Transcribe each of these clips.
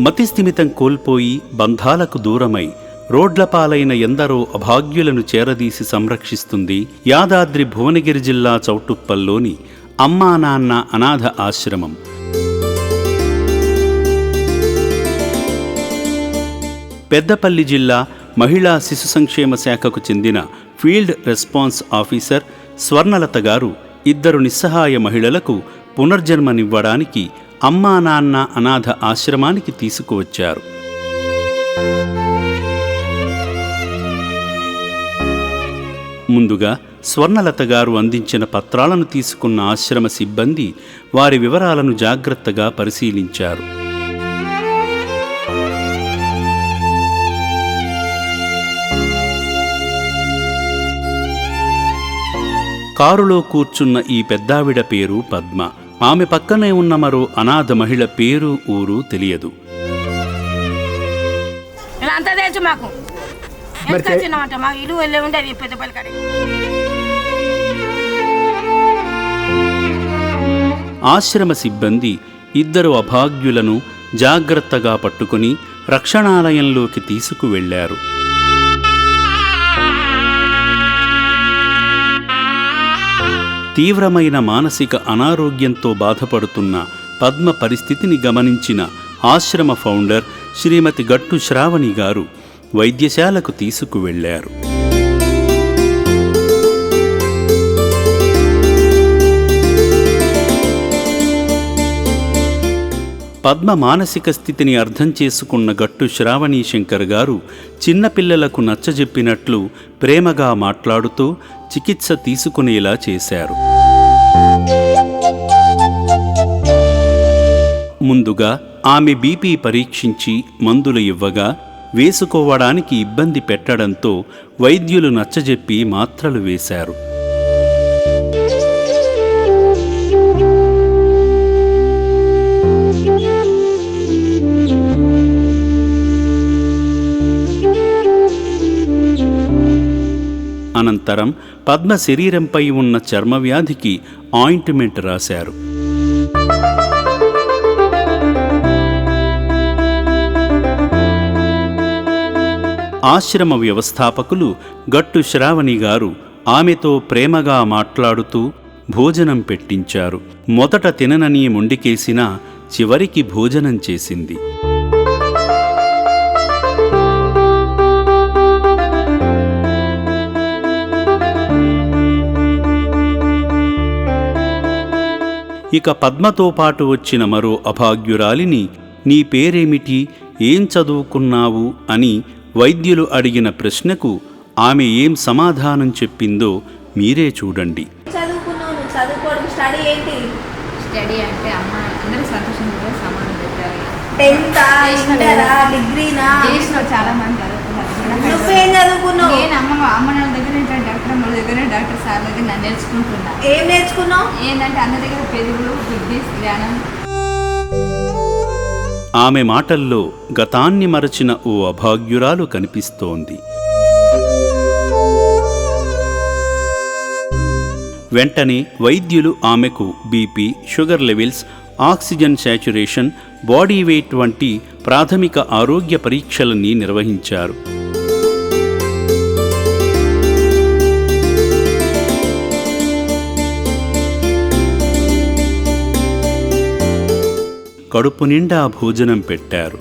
మతిస్థిమితం కోల్పోయి బంధాలకు దూరమై రోడ్లపాలైన ఎందరో అభాగ్యులను చేరదీసి సంరక్షిస్తుంది యాదాద్రి భువనగిరి జిల్లా చౌటుప్పల్లోని అమ్మా నాన్న అనాథ ఆశ్రమం. పెద్దపల్లి జిల్లా మహిళా శిశు సంక్షేమ శాఖకు చెందిన ఫీల్డ్ రెస్పాన్స్ ఆఫీసర్ స్వర్ణలత గారు ఇద్దరు నిస్సహాయ మహిళలకు పునర్జన్మనివ్వడానికి అమ్మా నాన్న అనాథ ఆశ్రమానికి తీసుకువచ్చారు. ముందుగా స్వర్ణలత గారు అందించిన పత్రాలను తీసుకున్న ఆశ్రమ సిబ్బంది వారి వివరాలను జాగ్రత్తగా పరిశీలించారు. కారులో కూర్చున్న ఈ పెద్దావిడ పేరు పద్మ. ఆమె పక్కనే ఉన్న మరో అనాథ మహిళ పేరు ఊరు తెలియదు. ఇలా అంతా తెలుసు మాకు. ఎంత వచ్చినామంట మాకు ఇల్లు వెళ్ళే ఉండేది పెద్దపల్లి కాడికి. ఆశ్రమ సిబ్బంది ఇద్దరు అభాగ్యులను జాగ్రత్తగా పట్టుకుని రక్షణాలయంలోకి తీసుకువెళ్ళారు తీవ్రమైన మానసిక అనారోగ్యంతో బాధపడుతున్న పద్మ పరిస్థితిని గమనించిన ఆశ్రమ ఫౌండర్ శ్రీమతి గట్టు శ్రావణి గారు వైద్యశాలకు తీసుకువెళ్ళారు. పద్మ మానసిక స్థితిని అర్థం చేసుకున్న గట్టు శ్రావణీ శంకర్ గారు చిన్నపిల్లలకు నచ్చజెప్పినట్లు ప్రేమగా మాట్లాడుతూ చికిత్స తీసుకునేలా చేశారు. ముందుగా ఆమె బీపీ పరీక్షించి మందులు ఇవ్వగా వేసుకోవడానికి ఇబ్బంది పెట్టడంతో వైద్యులు నచ్చజెప్పి మాత్రలు వేశారు. అనంతరం పద్మ శరీరంపై ఉన్న చర్మవ్యాధికి ఆయింట్మెంట్ రాశారు. ఆశ్రమ వ్యవస్థాపకులు గట్టు శ్రావణి గారు ఆమెతో ప్రేమగా మాట్లాడుతూ భోజనం పెట్టించారు. మొదట తిననని మొండికేసినా చివరికి భోజనం చేసింది. ఇక పద్మతో పాటు వచ్చిన మరో అభాగ్యురాలిని నీ పేరేమిటి? ఏం చదువుకున్నావు? అని వైద్యులు అడిగిన ప్రశ్నకు ఆమె ఏం సమాధానం చెప్పిందో మీరే చూడండి. చదువుకున్నావు నువ్వు చదువుకోవడం స్టడీ ఏంటి? స్టడీ అంటే అమ్మ అందరూ సంతోషంగా సమానం పెట్టారు టెన్త్ ఇంటరా డిగ్రీనా? దేశంలో చాలా మంది చదువుకున్నారు. నువ్వేం చదువుకున్నావు? నేను అమ్మ అమ్మ నాన్న దగ్గర దగ్గర డాక్టర్ సార్ దగ్గర నేను నేర్చుకుంటున్నా. ఏం నేర్చుకున్నావు? ఏంటంటే అన్న దగ్గర పెరుగులు బుద్ధి జ్ఞానం. ఆమె మాటల్లో గతాన్ని మరచిన ఓ అభాగ్యురాలు కనిపిస్తోంది. వెంటనే వైద్యులు ఆమెకు BP sugar levels oxygen saturation body weight వంటి ప్రాథమిక ఆరోగ్య పరీక్షలన్నీ నిర్వహించారు. కడుపు నిండా భోజనం పెట్టారు.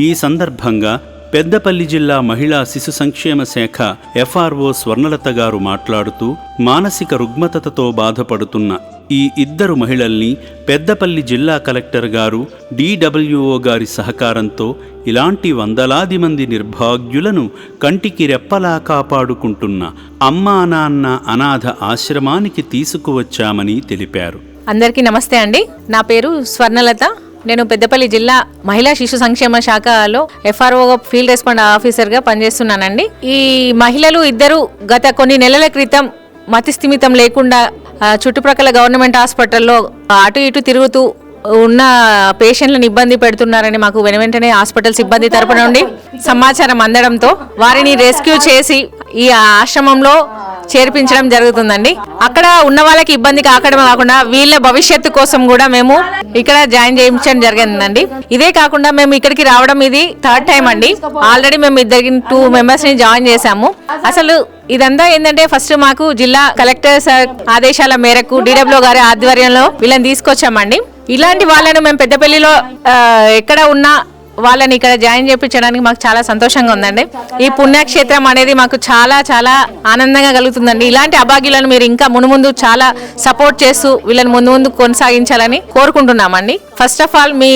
ఈ సందర్భంగా పెద్దపల్లి జిల్లా మహిళా శిశు సంక్షేమ శాఖ ఎఫ్ఆర్ఓ స్వర్ణలత గారు మాట్లాడుతూ మానసిక రుగ్మతతో బాధపడుతున్న ఈ ఇద్దరు మహిళల్ని పెద్దపల్లి జిల్లా కలెక్టర్ గారు డిడబ్ల్యూఓ గారి సహకారంతో ఇలాంటి వందలాది మంది నిర్భాగ్యులను కంటికి రెప్పలా కాపాడుకుంటున్న అమ్మా నాన్న అనాథ ఆశ్రమానికి తీసుకువచ్చామని తెలిపారు. అందరికీ నమస్తే అండి. నా పేరు స్వర్ణలత. నేను పెద్దపల్లి జిల్లా మహిళా శిశు సంక్షేమ శాఖలో ఎఫ్ఆర్ఓ ఫీల్డ్ రెస్పాండ్ ఆఫీసర్గా పనిచేస్తున్నానండి. ఈ మహిళలు ఇద్దరు గత కొన్ని నెలల క్రితం మతిస్థిమితం లేకుండా చుట్టుప్రక్కల గవర్నమెంట్ హాస్పిటల్లో అటు ఇటు తిరుగుతూ ఉన్న పేషెంట్లను ఇబ్బంది పెడుతున్నారని మాకు వెను వెంటనే హాస్పిటల్ సిబ్బంది తరపు నుండి సమాచారం అందడంతో వారిని రెస్క్యూ చేసి ఈ ఆశ్రమంలో చేర్పించడం జరుగుతుందండి. అక్కడ ఉన్న వాళ్ళకి ఇబ్బంది కాకడం కాకుండా వీళ్ళ భవిష్యత్తు కోసం కూడా మేము ఇక్కడ జాయిన్ చేయించడం జరిగిందండి. ఇదే కాకుండా మేము ఇక్కడికి రావడం ఇది థర్డ్ టైం అండి. ఆల్రెడీ మేము ఇద్దరికి టూ మెంబర్స్ని జాయిన్ చేశాము. అసలు ఇదంతా ఏంటంటే ఫస్ట్ మాకు జిల్లా కలెక్టర్ సార్ ఆదేశాల మేరకు డిడబ్ల్యూ గారి ఆధ్వర్యంలో వీళ్ళని తీసుకొచ్చామండి. ఇలాంటి వాళ్ళను మేము పెద్దపల్లిలో ఎక్కడ ఉన్నా వాళ్ళని ఇక్కడ జాయిన్ చేయించడానికి మాకు చాలా సంతోషంగా ఉందండి. ఈ పుణ్యక్షేత్రం అనేది మాకు చాలా చాలా ఆనందంగా కలుగుతుందండి. ఇలాంటి అభాగ్యులను మీరు ఇంకా మునుముందు చాలా సపోర్ట్ చేస్తూ వీళ్ళని ముందు ముందు కొనసాగించాలని కోరుకుంటున్నామండి. ఫస్ట్ ఆఫ్ ఆల్ మీ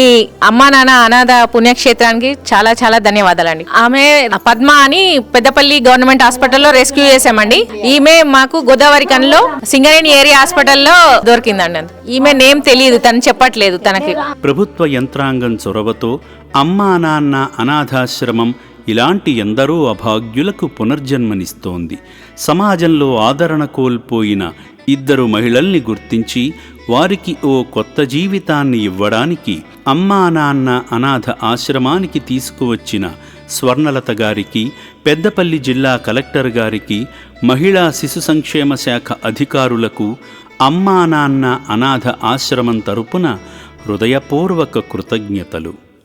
అమ్మా నాన్న అనాథ పుణ్యక్షేత్రానికి చాలా చాలా ధన్యవాదాలండి. ఆమె పద్మ అని పెద్దపల్లి గవర్నమెంట్ హాస్పిటల్లో రెస్క్యూ చేసామండి ఈమె మాకు గోదావరి కన్లో సింగరేణి ఏరియా హాస్పిటల్లో దొరికిందండి. ఈమె నేమ్ తెలియదు తను చెప్పట్లేదు తనకి. ప్రభుత్వ యంత్రాంగం చొరవతో అమ్మా నాన్న అనాథాశ్రమం ఇలాంటి ఎందరో అభాగ్యులకు పునర్జన్మనిస్తోంది. సమాజంలో ఆదరణ కోల్పోయిన ఇద్దరు మహిళల్ని గుర్తించి వారికి ఓ కొత్త జీవితాన్ని ఇవ్వడానికి అమ్మా నాన్న అనాథ ఆశ్రమానికి తీసుకువచ్చిన స్వర్ణలత గారికి పెద్దపల్లి జిల్లా కలెక్టర్ గారికి మహిళా శిశు సంక్షేమ శాఖ అధికారులకు అమ్మా నాన్న అనాథ ఆశ్రమం తరపున హృదయపూర్వక కృతజ్ఞతలు.